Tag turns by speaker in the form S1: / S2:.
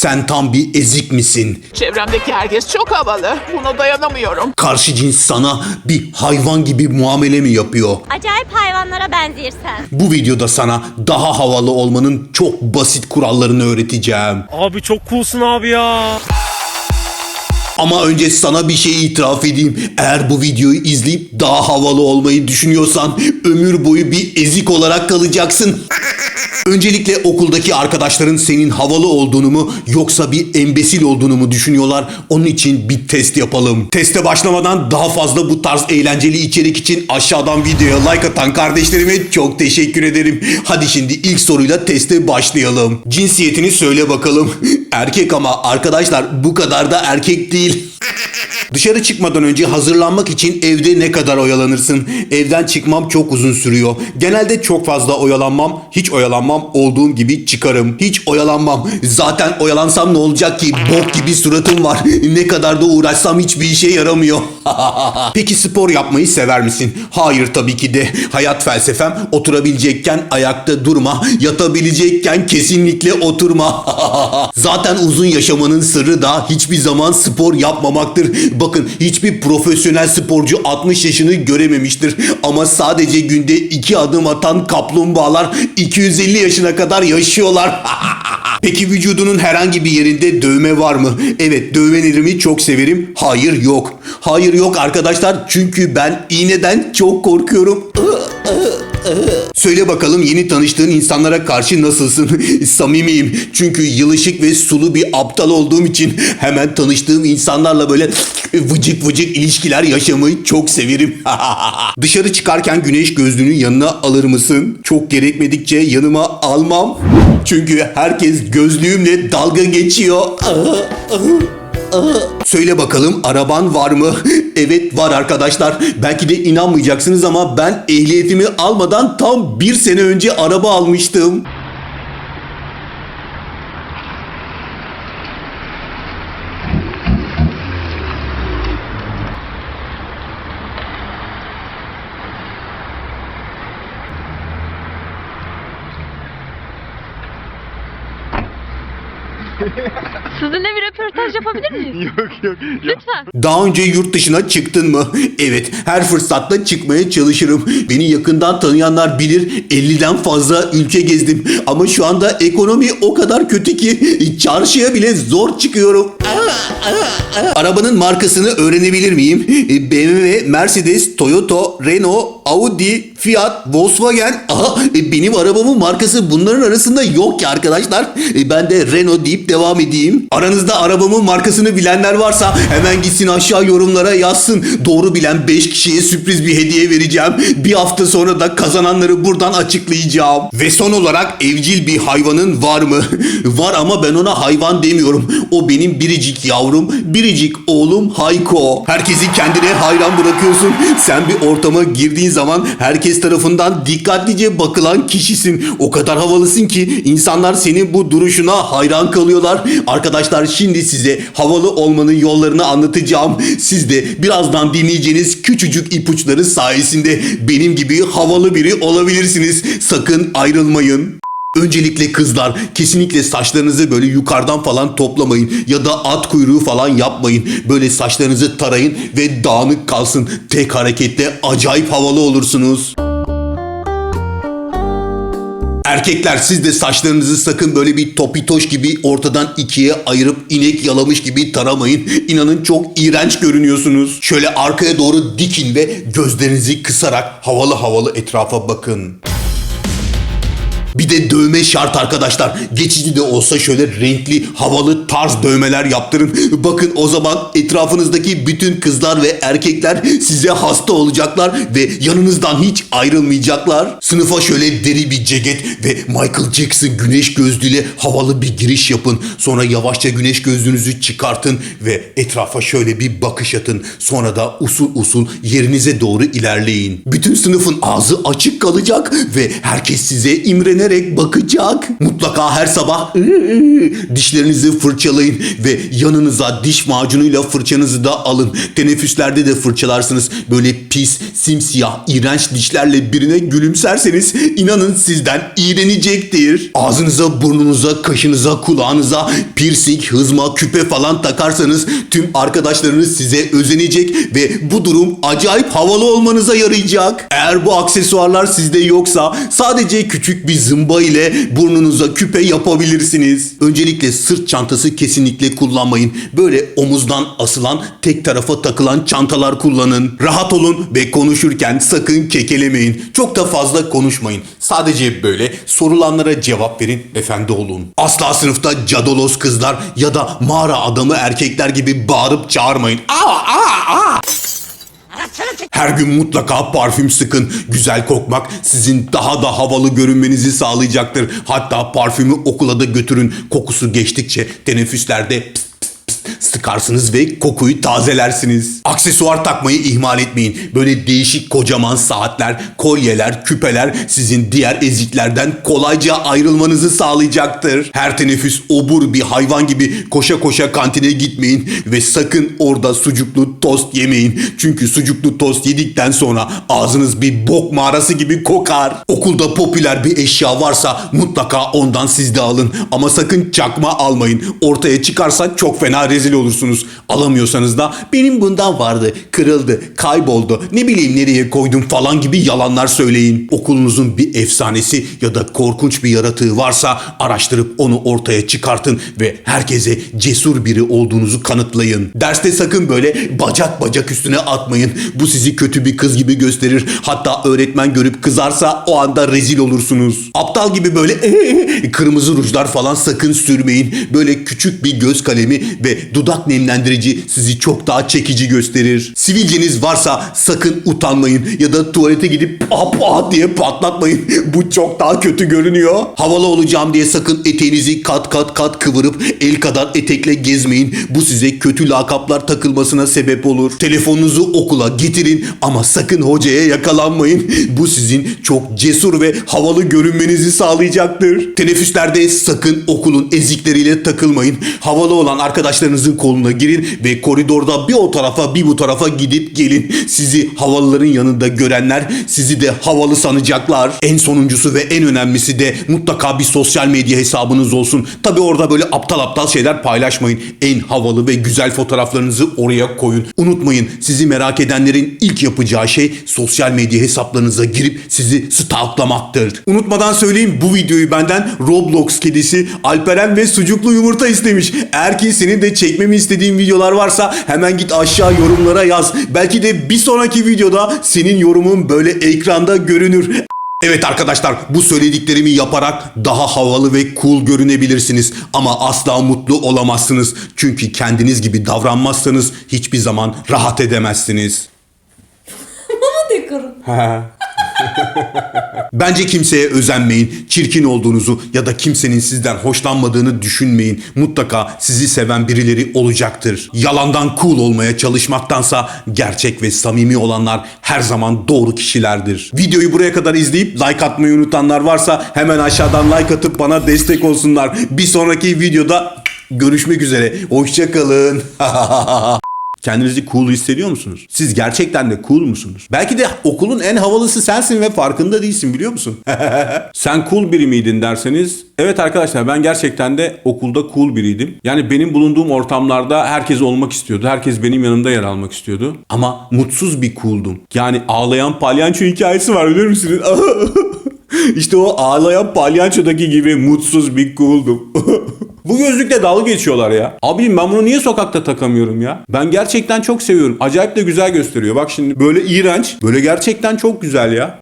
S1: Sen tam bir ezik misin?
S2: Çevremdeki herkes çok havalı. Buna dayanamıyorum.
S1: Karşı cins sana bir hayvan gibi muamele mi yapıyor?
S3: Acayip hayvanlara benzirsen.
S1: Bu videoda sana daha havalı olmanın çok basit kurallarını öğreteceğim.
S4: Abi çok coolsun abi ya.
S1: Ama önce sana bir şey itiraf edeyim. Eğer bu videoyu izleyip daha havalı olmayı düşünüyorsan ömür boyu bir ezik olarak kalacaksın. Öncelikle okuldaki arkadaşların senin havalı olduğunu mu yoksa bir embesil olduğunu mu düşünüyorlar? Onun için bir test yapalım. Teste başlamadan daha fazla bu tarz eğlenceli içerik için aşağıdan videoya like atan kardeşlerime çok teşekkür ederim. Hadi şimdi ilk soruyla teste başlayalım. Cinsiyetini söyle bakalım. Erkek ama arkadaşlar bu kadar da erkek değil. Bye. Dışarı çıkmadan önce hazırlanmak için evde ne kadar oyalanırsın? Evden çıkmam çok uzun sürüyor. Genelde çok fazla oyalanmam, hiç oyalanmam, olduğum gibi çıkarım. Hiç oyalanmam. Zaten oyalansam ne olacak ki? Bok gibi suratım var. Ne kadar da uğraşsam hiçbir işe yaramıyor. Peki spor yapmayı sever misin? Hayır tabii ki de. Hayat felsefem oturabilecekken ayakta durma, yatabilecekken kesinlikle oturma. Zaten uzun yaşamanın sırrı da hiçbir zaman spor yapmamaktır. Bakın hiçbir profesyonel sporcu 60 yaşını görememiştir. Ama sadece günde 2 adım atan kaplumbağalar 250 yaşına kadar yaşıyorlar. Peki vücudunun herhangi bir yerinde dövme var mı? Evet dövmelerimi çok severim. Hayır yok. Hayır yok arkadaşlar çünkü ben iğneden çok korkuyorum. Söyle bakalım yeni tanıştığın insanlara karşı nasılsın? Samimiyim. Çünkü yılışık ve sulu bir aptal olduğum için hemen tanıştığım insanlarla böyle vıcık vıcık ilişkiler yaşamayı çok severim. Dışarı çıkarken güneş gözlüğünü yanına alır mısın? Çok gerekmedikçe yanıma almam. Çünkü herkes gözlüğümle dalga geçiyor. Söyle bakalım araban var mı? evet var arkadaşlar. Belki de inanmayacaksınız ama ben ehliyetimi almadan tam bir sene önce araba almıştım.
S5: Sizinle bir röportaj yapabilir miyiz?
S4: Yok yok.
S5: Lütfen.
S1: Daha önce yurt dışına çıktın mı? Evet, her fırsatta çıkmaya çalışırım. Beni yakından tanıyanlar bilir 50'den fazla ülke gezdim. Ama şu anda ekonomi o kadar kötü ki çarşıya bile zor çıkıyorum. Arabanın markasını öğrenebilir miyim? BMW, Mercedes, Toyota, Renault, Audi, Fiat, Volkswagen. Aha, e, benim arabamın markası bunların arasında yok ki arkadaşlar. E, Ben de Renault deyip devam edeyim. Aranızda arabamın markasını bilenler varsa hemen gitsin aşağı yorumlara yazsın. Doğru bilen 5 kişiye sürpriz bir hediye vereceğim. Bir hafta sonra da kazananları buradan açıklayacağım. Ve son olarak evcil bir hayvanın var mı? var ama ben ona hayvan demiyorum. O benim biricik yavrum, biricik oğlum Hayko. Herkesi kendine hayran bırakıyorsun. Sen bir ortama girdiğin zaman herkes tarafından dikkatlice bakılan kişisin. O kadar havalısın ki insanlar senin bu duruşuna hayran kalıyorlar. Arkadaşlar şimdi size havalı olmanın yollarını anlatacağım. Siz de birazdan dinleyeceğiniz küçücük ipuçları sayesinde benim gibi havalı biri olabilirsiniz. Sakın ayrılmayın. Öncelikle kızlar kesinlikle saçlarınızı böyle yukarıdan falan toplamayın ya da at kuyruğu falan yapmayın. Böyle saçlarınızı tarayın ve dağınık kalsın. Tek harekette acayip havalı olursunuz. Erkekler siz de saçlarınızı sakın böyle bir topitoş gibi ortadan ikiye ayırıp inek yalamış gibi taramayın. İnanın çok iğrenç görünüyorsunuz. Şöyle arkaya doğru dikin ve gözlerinizi kısarak havalı havalı etrafa bakın. Bir de dövme şart arkadaşlar. Geçici de olsa şöyle renkli, havalı, tarz dövmeler yaptırın. Bakın o zaman etrafınızdaki bütün kızlar ve erkekler size hasta olacaklar ve yanınızdan hiç ayrılmayacaklar. Sınıfa şöyle deri bir ceket ve Michael Jackson güneş gözlüğüyle havalı bir giriş yapın. Sonra yavaşça güneş gözlüğünüzü çıkartın ve etrafa şöyle bir bakış atın. Sonra da usul usul yerinize doğru ilerleyin. Bütün sınıfın ağzı açık kalacak ve herkes size imrenecek imrenerek bakacak. Mutlaka her sabah dişlerinizi fırçalayın ve yanınıza diş macunuyla fırçanızı da alın. Teneffüslerde de fırçalarsınız. Böyle pis, simsiyah, iğrenç dişlerle birine gülümserseniz inanın sizden iğrenecektir. Ağzınıza, burnunuza, kaşınıza, kulağınıza piercing, hızma, küpe falan takarsanız tüm arkadaşlarınız size özenecek ve bu durum acayip havalı olmanıza yarayacak. Eğer bu aksesuarlar sizde yoksa sadece küçük bir zımba ile burnunuza küpe yapabilirsiniz. Öncelikle sırt çantası kesinlikle kullanmayın. Böyle omuzdan asılan tek tarafa takılan çantalar kullanın. Rahat olun ve konuşurken sakın kekelemeyin. Çok da fazla konuşmayın. Sadece böyle sorulanlara cevap verin, efendi olun. Asla sınıfta cadolos kızlar ya da mağara adamı erkekler gibi bağırıp çağırmayın. Aa, aa, aa. Her gün mutlaka parfüm sıkın. Güzel kokmak sizin daha da havalı görünmenizi sağlayacaktır. Hatta parfümü okula da götürün. Kokusu geçtikçe teneffüslerde pst sıkarsınız ve kokuyu tazelersiniz. Aksesuar takmayı ihmal etmeyin. Böyle değişik kocaman saatler, kolyeler, küpeler sizin diğer eziklerden kolayca ayrılmanızı sağlayacaktır. Her teneffüs obur bir hayvan gibi koşa koşa kantine gitmeyin ve sakın orada sucuklu tost yemeyin. Çünkü sucuklu tost yedikten sonra ağzınız bir bok mağarası gibi kokar. Okulda popüler bir eşya varsa mutlaka ondan siz de alın. Ama sakın çakma almayın. Ortaya çıkarsa çok fena rezil olursunuz. Alamıyorsanız da benim bundan vardı, kırıldı, kayboldu, ne bileyim nereye koydum falan gibi yalanlar söyleyin. Okulunuzun bir efsanesi ya da korkunç bir yaratığı varsa araştırıp onu ortaya çıkartın ve herkese cesur biri olduğunuzu kanıtlayın. Derste sakın böyle bacak bacak üstüne atmayın. Bu sizi kötü bir kız gibi gösterir. Hatta öğretmen görüp kızarsa o anda rezil olursunuz. Aptal gibi böyle kırmızı rujlar falan sakın sürmeyin. Böyle küçük bir göz kalemi ve dudak nemlendirici sizi çok daha çekici gösterir. Sivilceniz varsa sakın utanmayın ya da tuvalete gidip pat pat diye patlatmayın. Bu çok daha kötü görünüyor. Havalı olacağım diye sakın eteğinizi kat kat kat kıvırıp el kadar etekle gezmeyin. Bu size kötü lakaplar takılmasına sebep olur. Telefonunuzu okula getirin ama sakın hocaya yakalanmayın. Bu sizin çok cesur ve havalı görünmenizi sağlayacaktır. Teneffüslerde sakın okulun ezikleriyle takılmayın. Havalı olan arkadaşlarınızın koluna girin ve koridorda bir o tarafa bir bu tarafa gidip gelin. Sizi havalıların yanında görenler sizi de havalı sanacaklar. En sonuncusu ve en önemlisi de mutlaka bir sosyal medya hesabınız olsun. Tabi orada böyle aptal aptal şeyler paylaşmayın. En havalı ve güzel fotoğraflarınızı oraya koyun. Unutmayın sizi merak edenlerin ilk yapacağı şey sosyal medya hesaplarınıza girip sizi stalklamaktır. Unutmadan söyleyeyim bu videoyu benden Roblox kedisi Alperen ve sucuklu yumurta istemiş. Eğer ki senin de çekmemi istediğin videolar varsa hemen git aşağı yorumlara yaz. Belki de bir sonraki videoda senin yorumun böyle ekranda görünür. Evet arkadaşlar bu söylediklerimi yaparak daha havalı ve cool görünebilirsiniz ama asla mutlu olamazsınız. Çünkü kendiniz gibi davranmazsanız hiçbir zaman rahat edemezsiniz.
S6: Mama dekoru.
S1: Bence kimseye özenmeyin. Çirkin olduğunuzu ya da kimsenin sizden hoşlanmadığını düşünmeyin. Mutlaka sizi seven birileri olacaktır. Yalandan cool olmaya çalışmaktansa gerçek ve samimi olanlar her zaman doğru kişilerdir. Videoyu buraya kadar izleyip like atmayı unutanlar varsa hemen aşağıdan like atıp bana destek olsunlar. Bir sonraki videoda görüşmek üzere. Hoşçakalın. Kendinizi cool hissediyor musunuz? Siz gerçekten de cool musunuz? Belki de okulun en havalısı sensin ve farkında değilsin biliyor musun? Sen cool biri miydin derseniz Evet arkadaşlar ben gerçekten de okulda cool biriydim. Yani benim bulunduğum ortamlarda herkes olmak istiyordu. Herkes benim yanımda yer almak istiyordu. Ama mutsuz bir cooldum. Yani ağlayan palyanço hikayesi var bilir misiniz? işte o ağlayan palyançodaki gibi mutsuz bir cooldum. Bu gözlükle dalga geçiyorlar ya. Abim ben bunu niye sokakta takamıyorum ya? Ben gerçekten çok seviyorum. Acayip de güzel gösteriyor. Bak şimdi böyle iğrenç. Böyle gerçekten çok güzel ya.